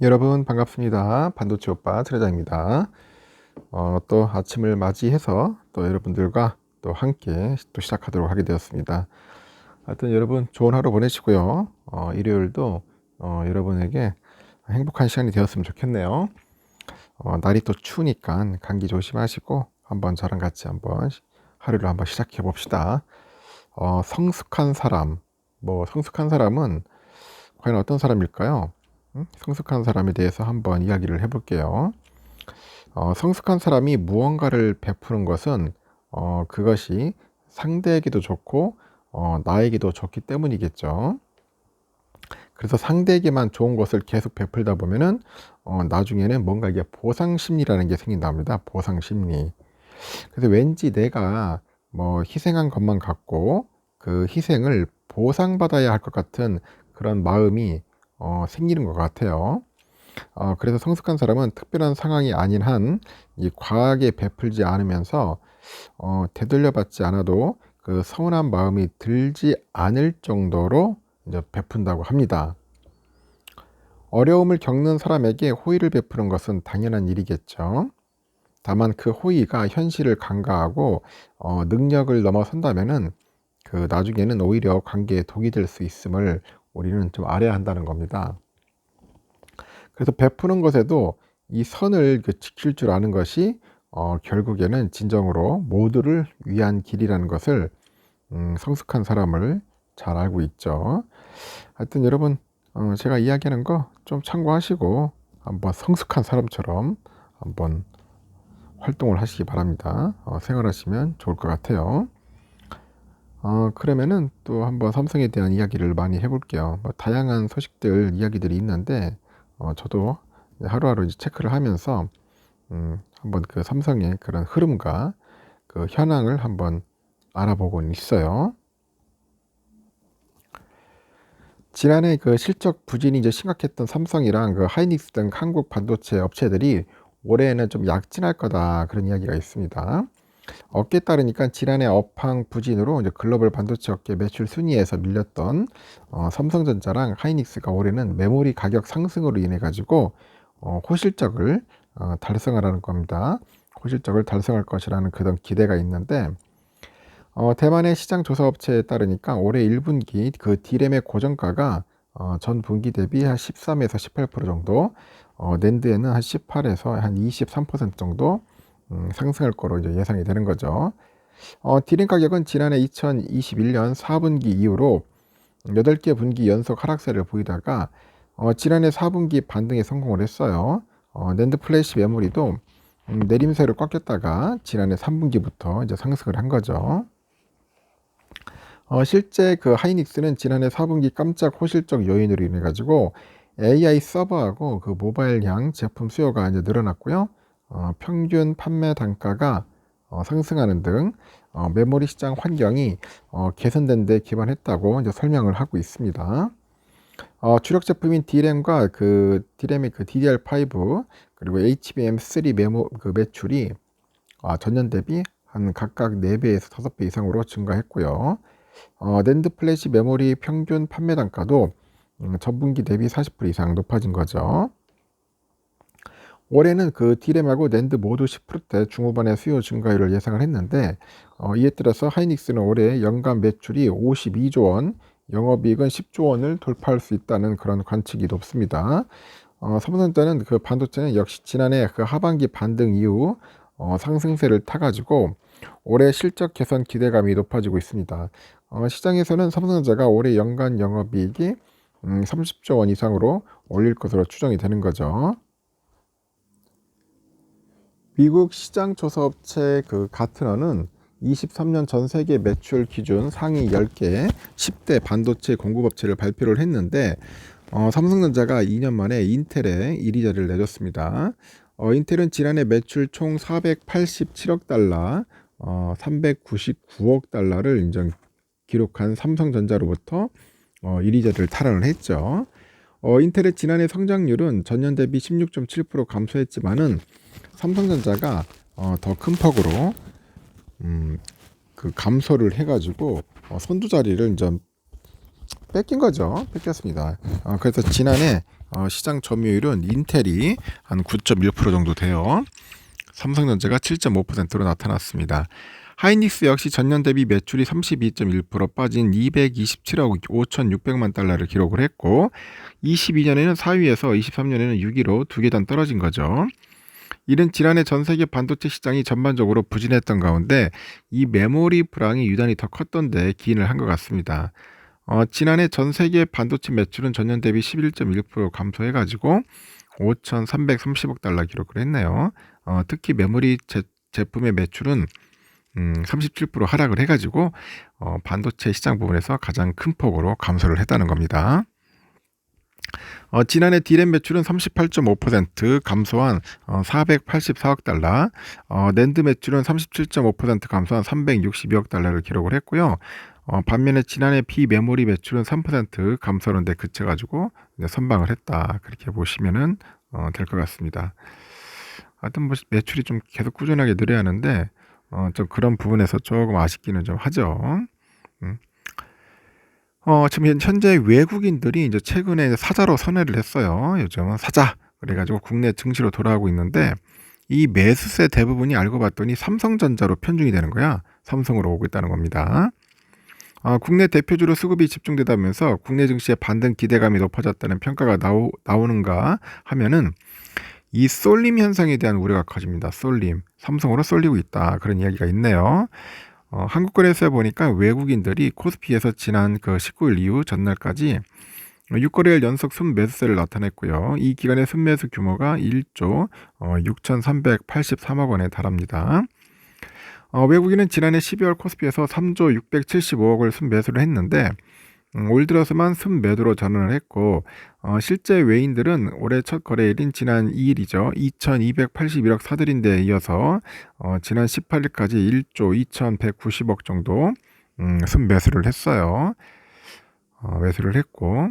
여러분 반갑습니다. 반도체 오빠 트레장입니다. 어, 또 아침을 맞이해서 또 여러분들과 또 함께 또 시작하도록 하게 되었습니다. 하여튼 여러분 좋은 하루 보내시고요. 어, 일요일도 어, 여러분에게 행복한 시간이 되었으면 좋겠네요. 어, 날이 또 추우니까 감기 조심하시고 한번 저랑 같이 한번 하루를 한번 시작해 봅시다. 어, 성숙한 사람, 뭐 성숙한 사람은 과연 어떤 사람일까요? 음? 성숙한 사람에 대해서 한번 이야기를 해볼게요. 어, 성숙한 사람이 무언가를 베푸는 것은 어, 그것이 상대에게도 좋고 어, 나에게도 좋기 때문이겠죠. 그래서 상대에게만 좋은 것을 계속 베풀다 보면은 어, 나중에는 뭔가 이게 보상 심리라는 게 생긴답니다. 보상 심리. 그래서 왠지 내가 뭐 희생한 것만 갖고 그 희생을 보상받아야 할 것 같은 그런 마음이 어, 생기는 것 같아요. 어, 그래서 성숙한 사람은 특별한 상황이 아닌 한 이 과하게 베풀지 않으면서 어, 되돌려 받지 않아도 그 서운한 마음이 들지 않을 정도로 이제 베푼다고 합니다. 어려움을 겪는 사람에게 호의를 베푸는 것은 당연한 일이겠죠. 다만 그 호의가 현실을 간과하고 어, 능력을 넘어선다면은 그 나중에는 오히려 관계에 독이 될 수 있음을 우리는 좀 알아야 한다는 겁니다. 그래서 베푸는 것에도 이 선을 그 지킬 줄 아는 것이 어, 결국에는 진정으로 모두를 위한 길이라는 것을 음, 성숙한 사람을 잘 알고 있죠. 하여튼 여러분 어, 제가 이야기하는 거 좀 참고하시고 한번 성숙한 사람처럼 한번 활동을 하시기 바랍니다. 어, 생활하시면 좋을 것 같아요. 어, 그러면은 또 한번 삼성에 대한 이야기를 많이 해볼게요. 뭐 다양한 소식들, 이야기들이 있는데, 어, 저도 하루하루 이제 체크를 하면서, 음, 한번 그 삼성의 그런 흐름과 그 현황을 한번 알아보고 있어요. 지난해 그 실적 부진이 이제 심각했던 삼성이랑 그 하이닉스 등 한국 반도체 업체들이 올해에는 좀 약진할 거다 그런 이야기가 있습니다. 업계에 따르니까 지난해 업황 부진으로 이제 글로벌 반도체 업계 매출 순위에서 밀렸던 어, 삼성전자랑 하이닉스가 올해는 메모리 가격 상승으로 인해 가지고 어, 호실적을 어, 달성하라는 겁니다. 호실적을 달성할 것이라는 그런 기대가 있는데 어, 대만의 시장 조사 업체에 따르니까 올해 1분기 그 디램의 고정가가 어, 전 분기 대비 한 13에서 18% 정도, 어, 낸드에는 한 18에서 한 23% 정도 음, 상승할 거로 이제 예상이 되는 거죠. 어, 디램 가격은 지난해 2021년 4분기 이후로 8개 분기 연속 하락세를 보이다가 어, 지난해 4분기 반등에 성공을 했어요. 어, 낸드 플래시 메모리도 음, 내림세를 꽉 꼈다가 지난해 3분기부터 이제 상승을 한 거죠. 어, 실제 그 하이닉스는 지난해 4분기 깜짝 호실적 요인으로 인해 가지고 AI 서버하고 그 모바일향 제품 수요가 이제 늘어났고요. 어, 평균 판매 단가가 어, 상승하는 등 어, 메모리 시장 환경이 어, 개선된 데 기반했다고 이제 설명을 하고 있습니다. 어, 주력 제품인 D램과 그 D램의 그 DDR5 그리고 HBM3 메모 그 매출이 어, 전년 대비 한 각각 4배에서 5배 이상으로 증가했고요. 어, 낸드 플래시 메모리 평균 판매 단가도 음, 전분기 대비 40% 이상 높아진 거죠. 올해는 그 디램하고 낸드 모두 10%대 중후반의 수요 증가율을 예상을 했는데 어, 이에 따라서 하이닉스는 올해 연간 매출이 52조 원, 영업이익은 10조 원을 돌파할 수 있다는 그런 관측이 높습니다. 어, 삼성전자는 그 반도체는 역시 지난해 그 하반기 반등 이후 어, 상승세를 타가지고 올해 실적 개선 기대감이 높아지고 있습니다. 어, 시장에서는 삼성전자가 올해 연간 영업이익이 음, 30조 원 이상으로 올릴 것으로 추정이 되는 거죠. 미국 시장 조사 업체 그 가트너는 23년 전 세계 매출 기준 상위 10개 10대 반도체 공급업체를 발표를 했는데 어, 삼성전자가 2년 만에 인텔에 1위 자리를 내줬습니다. 어, 인텔은 지난해 매출 총 487억 달러, 어, 399억 달러를 인정 기록한 삼성전자로부터 어, 1위 자리를 탈환을 했죠. 어, 인텔의 지난해 성장률은 전년 대비 16.7% 감소했지만은 삼성전자가 어, 더 큰 폭으로 음, 그 감소를 해가지고 어, 선두 자리를 이제 뺏긴 거죠. 뺏겼습니다. 어, 그래서 지난해 어, 시장 점유율은 인텔이 한 9.1% 정도 돼요. 삼성전자가 7.5%로 나타났습니다. 하이닉스 역시 전년 대비 매출이 32.1% 빠진 227억 5,600만 달러를 기록을 했고 22년에는 4위에서 23년에는 6위로 두 계단 떨어진 거죠. 이는 지난해 전 세계 반도체 시장이 전반적으로 부진했던 가운데 이 메모리 불황이 유난히 더 컸던데 기인을 한 것 같습니다. 어, 지난해 전 세계 반도체 매출은 전년 대비 11.1% 감소해가지고 5,330억 달러 기록을 했네요. 어, 특히 메모리 제, 제품의 매출은 음, 37% 하락을 해가지고 어, 반도체 시장 부분에서 가장 큰 폭으로 감소를 했다는 겁니다. 어, 지난해 디램 매출은 38.5% 감소한 어, 484억 달러, 어, 낸드 매출은 37.5% 감소한 362억 달러를 기록을 했고요. 어, 반면에 지난해 비메모리 매출은 3% 감소하는데 그쳐가지고 선방을 했다. 그렇게 보시면은 어, 될 것 같습니다. 하여튼 뭐 매출이 좀 계속 꾸준하게 늘어야 하는데 어, 좀 그런 부분에서 조금 아쉽기는 좀 하죠. 음. 어, 지금 현재 외국인들이 이제 최근에 사자로 선회를 했어요. 요즘은 사자. 그래가지고 국내 증시로 돌아가고 있는데 이 매수세 대부분이 알고 봤더니 삼성전자로 편중이 되는 거야. 삼성으로 오고 있다는 겁니다. 어, 국내 대표주로 수급이 집중되다면서 국내 증시의 반등 기대감이 높아졌다는 평가가 나오, 나오는가 하면은 이 쏠림 현상에 대한 우려가 커집니다. 쏠림. 삼성으로 쏠리고 있다. 그런 이야기가 있네요. 어, 한국거래소에 보니까 외국인들이 코스피에서 지난 그 19일 이후 전날까지 6거래일 연속 순매수세를 나타냈고요. 이 기간의 순매수 규모가 1조 어, 6,383억 원에 달합니다. 어, 외국인은 지난해 12월 코스피에서 3조 675억을 순매수를 했는데 음, 올 들어서만 순매도로 전환을 했고 어, 실제 외인들은 올해 첫 거래일인 지난 2일이죠. 2,281억 사들인데 이어서 어, 지난 18일까지 1조 2,190억 정도 음, 순매수를 했어요. 어, 매수를 했고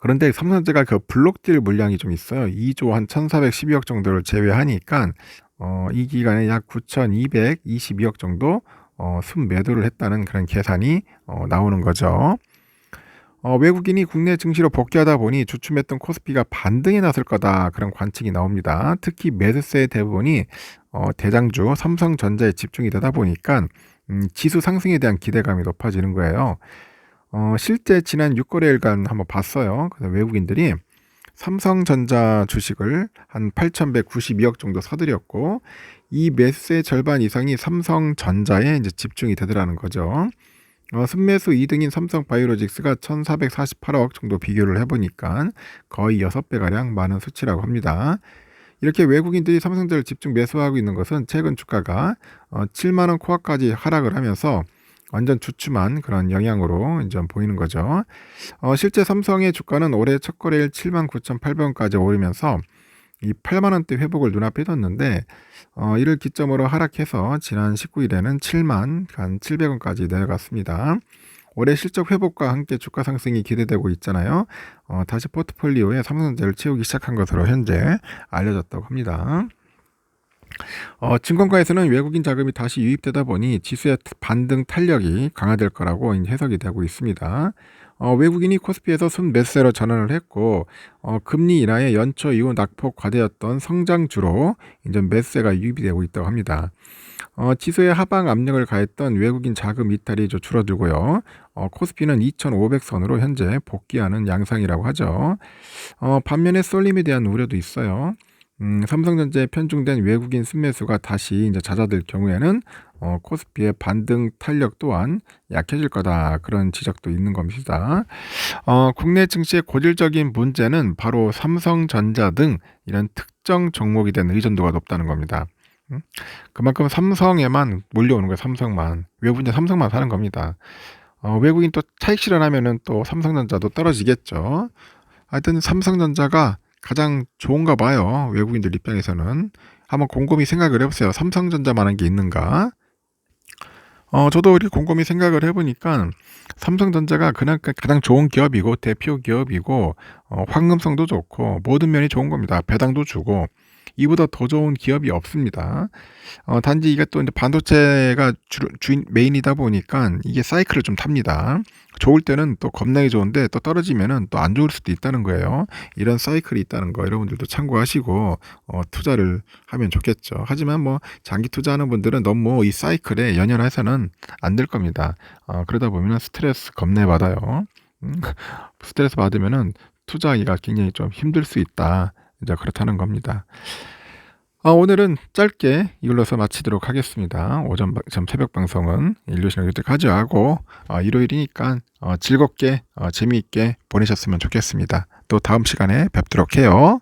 그런데 삼성전자가 그 블록딜 물량이 좀 있어요. 2조 한 1,412억 정도를 제외하니까 어, 이 기간에 약 9,222억 정도 어, 순매도를 했다는 그런 계산이 어, 나오는 거죠. 어, 외국인이 국내 증시로 복귀하다 보니 주춤했던 코스피가 반등에 나설 거다 그런 관측이 나옵니다. 특히 매수세의 대부분이 어, 대장주 삼성전자에 집중이 되다 보니까 음, 지수 상승에 대한 기대감이 높아지는 거예요. 어, 실제 지난 6거래일간 한번 봤어요. 그래서 외국인들이 삼성전자 주식을 한 8,192억 정도 사들였고 이 매수의 절반 이상이 삼성전자에 이제 집중이 되더라는 거죠. 어, 순매수 2등인 삼성바이오로직스가 1,448억 정도 비교를 해보니까 거의 6배가량 많은 수치라고 합니다. 이렇게 외국인들이 삼성전자를 집중 매수하고 있는 것은 최근 주가가 어, 7만원 코어까지 하락을 하면서 완전 주춤한 그런 영향으로 이제 보이는 거죠. 어, 실제 삼성의 주가는 올해 첫 거래일 7만 9,800원까지 오르면서 이 8만 원대 회복을 눈앞에 뒀는데 어, 이를 기점으로 하락해서 지난 19일에는 7만 한 700원까지 내려갔습니다. 올해 실적 회복과 함께 주가 상승이 기대되고 있잖아요. 어, 다시 포트폴리오에 삼성전자를 채우기 시작한 것으로 현재 알려졌다고 합니다. 어, 증권가에서는 외국인 자금이 다시 유입되다 보니 지수의 반등 탄력이 강화될 거라고 해석이 되고 있습니다. 어, 외국인이 코스피에서 순 매수세로 전환을 했고 어, 금리 인하의 연초 이후 낙폭 과대였던 성장주로 이제 매수세가 유입이 되고 있다고 합니다. 어, 지수의 하방 압력을 가했던 외국인 자금 이탈이 좀 줄어들고요. 어, 코스피는 2,500선으로 현재 복귀하는 양상이라고 하죠. 어, 반면에 쏠림에 대한 우려도 있어요. 음, 삼성전자에 편중된 외국인 순매수가 다시 이제 잦아들 경우에는 어, 코스피의 반등 탄력 또한 약해질 거다 그런 지적도 있는 겁니다. 어, 국내 증시의 고질적인 문제는 바로 삼성전자 등 이런 특정 종목에 대한 의존도가 높다는 겁니다. 음? 그만큼 삼성에만 몰려오는 거예요. 삼성만 외국인 삼성만 사는 겁니다. 어, 외국인 또 차익 실현하면은 또 삼성전자도 떨어지겠죠. 하여튼 삼성전자가 가장 좋은가 봐요. 외국인들 입장에서는. 한번 곰곰이 생각을 해보세요. 삼성전자만한 게 있는가? 어, 저도 이렇게 곰곰이 생각을 해보니까 삼성전자가 그냥 가장 좋은 기업이고 대표 기업이고 어, 황금성도 좋고 모든 면이 좋은 겁니다. 배당도 주고 이보다 더 좋은 기업이 없습니다. 어, 단지 이게 또 반도체가 주, 주인 메인이다 보니까 이게 사이클을 좀 탑니다. 좋을 때는 또 겁나게 좋은데 또 떨어지면은 또 안 좋을 수도 있다는 거예요. 이런 사이클이 있다는 거 여러분들도 참고하시고 어, 투자를 하면 좋겠죠. 하지만 뭐 장기 투자하는 분들은 너무 이 사이클에 연연해서는 안 될 겁니다. 어, 그러다 보면 스트레스 겁내 받아요. 음, 스트레스 받으면은 투자하기가 굉장히 좀 힘들 수 있다. 이제 그렇다는 겁니다. 아, 오늘은 짧게 이걸로서 마치도록 하겠습니다. 오전 바- 점 새벽 방송은 일요시간 여기까지 하고 어, 일요일이니까 어, 즐겁게 어, 재미있게 보내셨으면 좋겠습니다. 또 다음 시간에 뵙도록 해요.